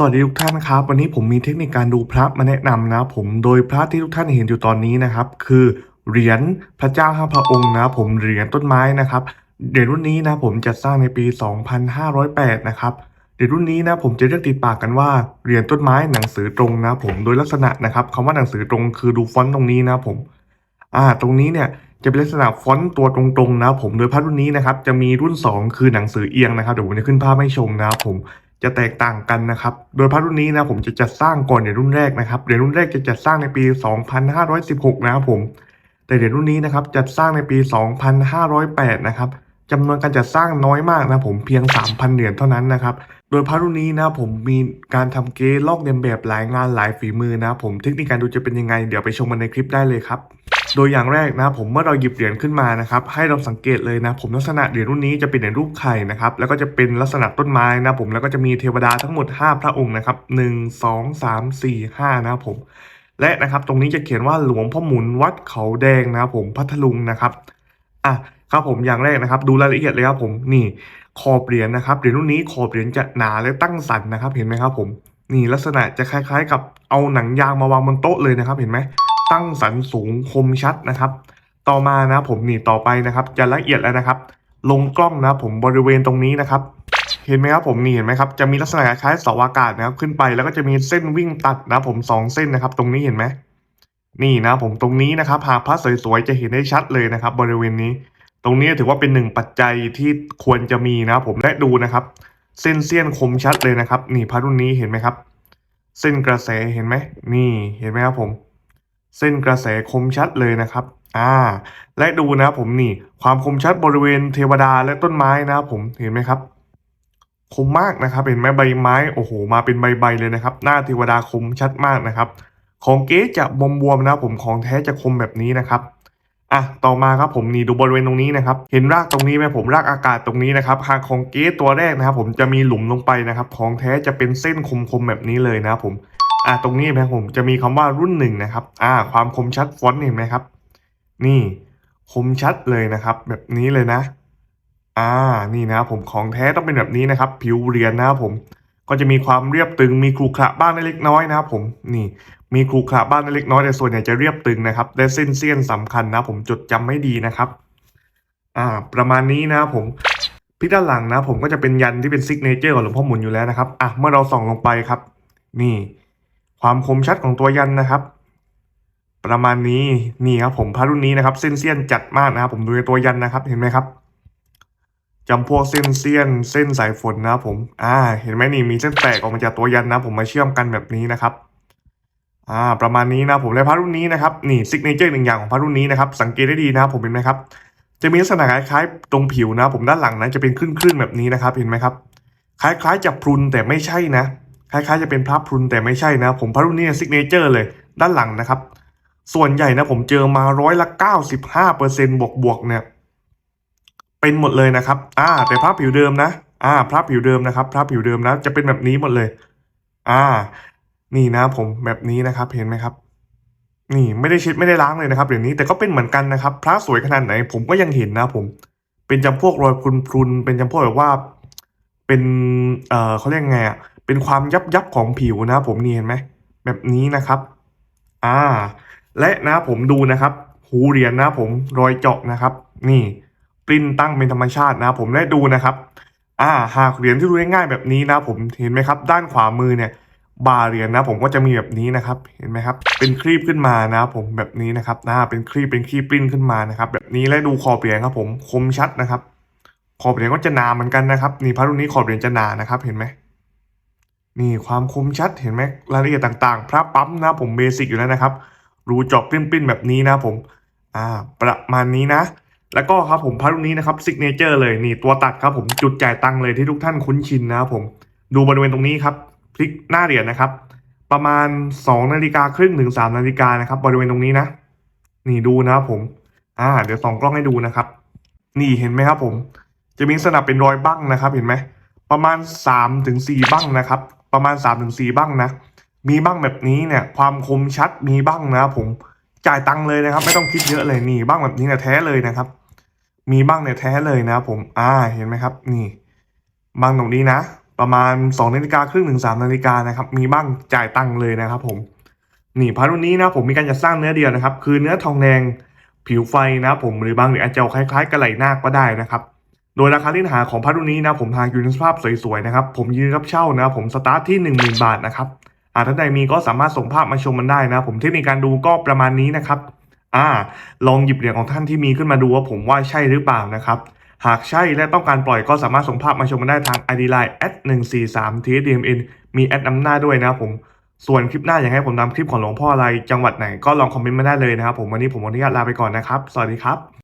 สวัสดีทุกท่านครับ วันนี้ผมมีเทคนิคการดูพระมาแนะนำนะผมโดยพระที่ทุกท่านเห็นอยู่ตอนนี้นะครับ คือเหรียญพระเจ้าห้าพระองค์นะผมเหรียญต้นไม้นะครับเหรียญรุ่นนี้นะผมจัดสร้างในปี 2508 นะครับเหรียญรุ่นนี้นะผมจะเรียกติดปากกันว่าเหรียญต้นไม้หนังสือตรงนะผมโดยลักษณะนะครับคำว่าหนังสือตรงคือดูฟอนต์ตรงนี้นะผมอ่าตรงนี้เนี่ยจะเป็นลักษณะฟอนต์ตัวตรงๆนะผมโดยพระรุ่นนี้นะครับจะมีรุ่น 2 คือหนังสือเอียงนะครับเดี๋ยวผมจะขึ้นภาพให้ชมนะครับผม จะแตกต่างกันนะครับ โดยพระรุ่นนี้นะผมจะจัดสร้างก่อนเหรียญรุ่นแรกนะครับ เหรียญรุ่นแรกจะจัดสร้างในปี 2516 นะครับผม แต่เหรียญรุ่นนี้นะครับจัดสร้างในปี 2508 นะครับจำนวนการจัดสร้างน้อยมากนะผมเพียง 3,000 เหรียญเท่านั้นนะครับ โดยพระรุ่นนี้นะผมมีการทำเก๊ลอกเลียนแบบหลายงานหลายฝีมือนะผมเทคนิคการดูจะเป็นยังไง เดี๋ยวไปชมกันในคลิปได้เลยครับ โดยอย่างแรกนะผมเมื่อเราหยิบเหรียญขึ้นมานะครับให้เราสังเกตเลยนะ ผมลักษณะเหรียญรุ่นนี้จะเป็นเหรียญรูปไข่นะครับแล้วก็จะเป็นลักษณะต้นไม้นะผมแล้วก็จะมีเทวดาทั้งหมด 5 พระองค์นะครับ1 2 3 4 5นะครับผม และนะครับตรงนี้จะเขียนว่าหลวงพ่อหมุนวัดเขาแดงนะผมพัทลุงนะครับอะครับผมอย่างแรกนะครับ ดูรายละเอียดเลยครับผมนี่ขอบเหรียญนะครับเหรียญรุ่นนี้ขอบเหรียญจะหนาและตั้งสันนะครับ เห็นไหมครับผม นี่ลักษณะจะคล้าย ๆ กับเอาหนังยางมาวางบนโต๊ะเลยนะครับ เห็นไหม ตั้งสันสูงคมชัดนะครับ ต่อมานะผมนี่ต่อไปนะครับ จะละเอียดแล้วนะครับ ลงกล้องนะผมบริเวณตรงนี้นะครับ เห็นไหมครับผมนี่เห็นไหมครับจะมีลักษณะคล้ายเสาอากาศนะครับขึ้นไปแล้วก็จะมีเส้นวิ่งตัดนะผมสองเส้นนะครับ ตรงนี้เห็นไหมนี่นะผมตรงนี้นะครับหากพระสวยๆจะเห็นได้ชัดเลยนะครับ บริเวณนี้ ตรงนี้ถือว่าเป็นหนึ่งปัจจัยที่ควรจะมีนะผมและดูนะครับ เส้นเสี้ยนคมชัดเลยนะครับ นี่พระรุ่นนี้เห็นไหมครับ เส้นกระแสเห็นไหมนี่เห็นไหมครับผม เส้นกระแสคมชัดเลยนะครับ อ่า และดูนะผมนี่ ความคมชัดบริเวณเทวดาและต้นไม้นะผมเห็นไหมครับ คมมากนะครับ เห็นไหมใบไม้โอ้โห มาเป็นใบๆเลยนะครับ หน้าเทวดาคมชัดมากนะครับ ของเก๊จะบวมๆนะผมของแท้จะคมแบบนี้นะครับอะต่อมาครับผมนี่ดูบริเวณตรงนี้นะครับ เห็นรากตรงนี้ไหมผมรากอากาศตรงนี้นะครับหากของเก๊ตัวแรกนะครับ ผมจะมีหลุมลงไปนะครับ ของแท้จะเป็นเส้นคมๆแบบนี้เลยนะครับผม อ่าตรงนี้นะครับผมจะมีคำว่ารุ่นหนึ่งนะครับ อ่า ความคมชัดฟอนต์เห็นไหมครับ นี่คมชัดเลยนะครับ แบบนี้เลยนะ อ่า นี่นะผมของแท้ต้องเป็นแบบนี้นะครับ ผิวเรียญนะผม ก็จะมีความเรียบตึง มีครุขระบ้างเล็กน้อยนะครับผม นี่ มีครุขระบ้างเล็กน้อยแต่ส่วนใหญ่จะเรียบตึงนะครับและเส้นเสี้ยนสำคัญนะ ผมจดจำไม่ดีนะครับ อ่า ประมาณนี้นะครับผมพี่ด้านหลังนะ ผมก็จะเป็นยันที่เป็นซิกเนเจอร์ของหลวงพ่อหมุนอยู่แล้วนะครับ อะ เมื่อเราส่องลงไปครับ นี่ ความคมชัดของตัวยันนะครับ ประมาณนี้นี่ครับผมพระรุ่นนี้นะครับ เส้นเสี้ยนจัดมากนะครับ ผมดูในตัวยันนะครับ เห็นไหมครับจำพวกเส้นเสี้ยน เส้นสายฝนนะครับผม อ่า เห็นไหมนี่มีเส้นแตกออกมาจากตัวยันนะ ผมมาเชื่อมกันแบบนี้นะครับ อ่า ประมาณนี้นะผมและพระรุ่นนี้นะครับ นี่ซิกเนเจอร์หนึ่งอย่างของพระรุ่นนี้นะครับ สังเกตได้ดีนะครับผมเห็นไหมครับ จะมีลักษณะคล้ายๆตรงผิวนะ ผมด้านหลังนะจะเป็นคลื่นๆแบบนี้นะครับ เห็นไหมครับ คล้ายๆจะพรุนแต่ไม่ใช่นะ คล้ายๆจะเป็นพระพรุนแต่ไม่ใช่นะ ผมพระรุ่นนี้ซิกเนเจอร์เลยด้านหลังนะครับ ส่วนใหญ่นะผมเจอมาร้อยละเก้าสิบห้าเปอร์เซ็นบวกบวกๆเนี่ย เป็นหมดเลยนะครับ อ่า แต่พระผิวเดิมนะ อ่า พระผิวเดิมนะครับ พระผิวเดิมนะ จะเป็นแบบนี้หมดเลย อ่า นี่นะ ผมแบบนี้นะครับเห็นไหมครับ นี่ไม่ได้เช็ดไม่ได้ล้างเลยนะครับเดี๋ยวนี้แต่ก็เป็นเหมือนกันนะครับ พระสวยขนาดไหน ผมก็ยังเห็นนะ ผม เป็นจำพวกรอยพรุนๆเป็นจำพวกแบบว่า เป็น เอ่อเขาเรียกไงอะ เป็นความยับยับของผิวนะผมนี่เห็นไหมแบบนี้นะครับอ่าและนะผมดูนะครับ หูเหรียญนะผมรอยเจาะนะครับ นี่ปริ้นตั้งเป็นธรรมชาตินะ ผมได้ดูนะครับ อ่า หากเหรียญที่ดูง่ายๆแบบนี้นะ ผมเห็นไหมครับ ด้านขวามือเนี่ย บาเหรียญนะ ผมก็จะมีแบบนี้นะครับ เห็นไหมครับ เป็นครีบขึ้นมานะ ผมแบบนี้นะครับหน้าเป็นครีบเป็นครีบปริ้นขึ้นมานะครับ แบบนี้และดูขอบเหรียญครับ ผมคมชัดนะครับ ขอบเหรียญก็จะหนาเหมือนกันนะครับ นี่พระรุ่นนี้ขอบเหรียญจะหนานะครับ เห็นไหม นี่ความคมชัดเห็นไหมรายละเอียดต่างๆ พระปั๊มนะผมเบสิกอยู่แล้วนะครับ รูจาะปริ้นๆแบบนี้นะผมอ่าประมาณนี้นะ แล้วก็ครับผมพระรุ่นนี้นะครับซิกเนเจอร์เลยนี่ตัวตัดครับผมจุดจ่ายตังเลยที่ทุกท่านคุ้นชินนะครับผมดูบริเวณตรงนี้ครับพลิกหน้าเหรียญนะครับ ประมาณ2นาฬิกาครึ่งถึง3นาฬิกานะครับบริเวณตรงนี้นะ นี่ดูนะครับผมอ่าเดี๋ยวส่องกล้องให้ดูนะครับ นี่เห็นไหมครับผม จะมีลักษณะเป็นรอยบั้งนะครับ เห็นไหม ประมาณ3ถึง4บั้งนะครับ ประมาณ3ถึง4บั้งนะ มีบ้างแบบนี้เนี่ย ความคมชัดมีบ้างนะครับผมจ่ายตังค์เลยนะครับ ไม่ต้องคิดเยอะเลยนี่บ้างแบบนี้เนี่ยแท้เลยนะครับ มีบ้างเนี่ยแท้เลยนะครับผมอ่าเห็นไหมครับ นี่บ้างตรงนี้นะ ประมาณ2นาฬิกาครึ่งถึง3นาฬิกานะครับ มีบ้างจ่ายตังค์เลยนะครับ ผมนี่พาร์ทวันนี้นะผมมีการจัดสร้างเนื้อเดียวนะครับ คือเนื้อทองแดงผิวไฟนะครับผมหรือบางหรืออาจจะคล้ายๆกระไหลนาคก็ได้นะครับ โดยราคาที่หาของพาร์ทวันนี้นะผมหาอยู่ในสภาพสวยๆนะครับผมยืนรับเช่านะผมสตาร์ทที่ 10,000 บาทนะครับหาท่านใดมีก็สามารถส่งภาพมาชมมันได้นะ ผมเทคนิคการดูก็ประมาณนี้นะครับอ่าลองหยิบเหรียญของท่านที่มีขึ้นมาดูว่าผมว่าใช่หรือเปล่านะครับหากใช่และต้องการปล่อยก็สามารถส่งภาพมาชมกันได้ทาง ID Line 143 TSDMN มีแอดนำหน้าด้วยนะครับผมส่วนคลิปหน้าอยากให้ผมทำคลิปของหลวงพ่ออะไรจังหวัดไหนก็ลองคอมเมนต์มาได้เลยนะครับผมวันนี้ผมอนุญาตลาไปก่อนนะครับ สวัสดีครับ